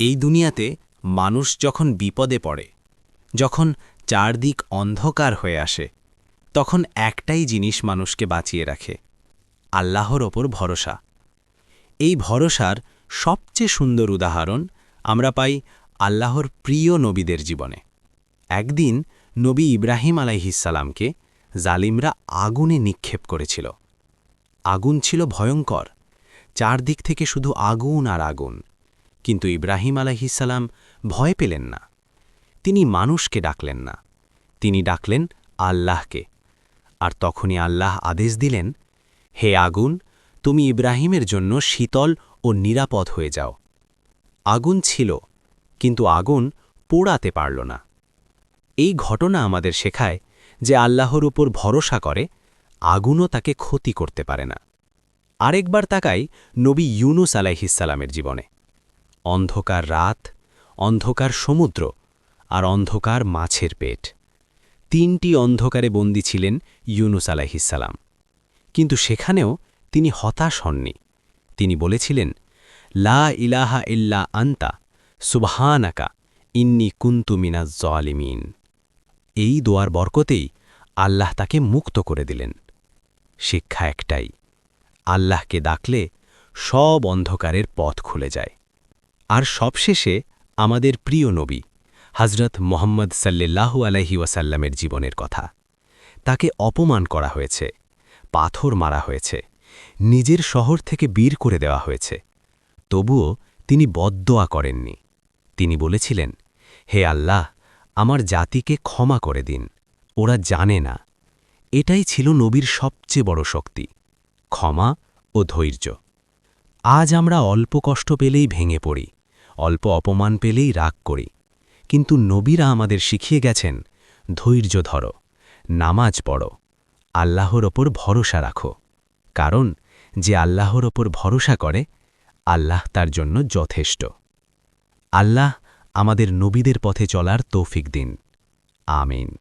এই দুনিয়াতে মানুষ যখন বিপদে পড়ে, যখন চারদিক অন্ধকার হয়ে আসে, তখন একটাই জিনিস মানুষকে বাঁচিয়ে রাখে, আল্লাহর ওপর ভরসা। এই ভরসার সবচেয়ে সুন্দর উদাহরণ আমরা পাই আল্লাহর প্রিয় নবীদের জীবনে। একদিন নবী ইব্রাহিম আলাইহিসালামকে জালিমরা আগুনে নিক্ষেপ করেছিল। আগুন ছিল ভয়ঙ্কর, চারদিক থেকে শুধু আগুন আর আগুন। কিন্তু ইব্রাহিম আলাইহিসাল্লাম ভয় পেলেন না। তিনি মানুষকে ডাকলেন না। তিনি ডাকলেন আল্লাহকে। আর তখনই আল্লাহ আদেশ দিলেন, হে আগুন, তুমি ইব্রাহিমের জন্য শীতল ও নিরাপদ হয়ে যাও। আগুন ছিল, কিন্তু আগুন পোড়াতে পারল না। এই ঘটনা আমাদের শেখায় যে আল্লাহর উপর ভরসা করে, আগুনও তাকে ক্ষতি করতে পারে না। আরেকবার তাকাই নবী ইউনুস আলাইহিসালামের জীবনে। অন্ধকার রাত, অন্ধকার সমুদ্র আর অন্ধকার মাছের পেট। তিনটি অন্ধকারে বন্দী ছিলেন ইউনুস আলাইহিসালাম কিন্তু সেখানেও তিনি হতাশ হননি। তিনি বলেছিলেন, লা ইলাহা ইল্লা আন্তা, সুবহানাকা, ইন্নি কুন্তু মিনাজ জলিমিন। এই দোয়ার বরকতেই আল্লাহ তাকে মুক্ত করে দিলেন। শিক্ষা একটাই, আল্লাহকে ডাকলে সব অন্ধকারের পথ খুলে যায়। আর সবশেষে আমাদের প্রিয় নবী হজরত মোহাম্মদ সাল্লাহু আলহি ওয়াসাল্লামের জীবনের কথা। তাকে অপমান করা হয়েছে, পাথর মারা হয়েছে, নিজের শহর থেকে বীর করে দেওয়া হয়েছে। তবুও তিনি বদদোয়া করেননি। তিনি বলেছিলেন, হে আল্লাহ, আমার জাতিকে ক্ষমা করে দিন, ওরা জানে না। এটাই ছিল নবীর সবচেয়ে বড় শক্তি, ক্ষমা ও ধৈর্য। আজ আমরা অল্প কষ্ট পেলেই ভেঙে পড়ি অল্প অপমান পেলেই রাগ করি। কিন্তু নবীরা আমাদের শিখিয়ে গেছেন, ধৈর্য ধর, নামাজ পড়, আল্লাহর ওপর ভরসা রাখো। কারণ, যে আল্লাহর ওপর ভরসা করে, আল্লাহ তার জন্য যথেষ্ট। আল্লাহ আমাদের নবীদের পথে চলার তৌফিক দিন। আমিন।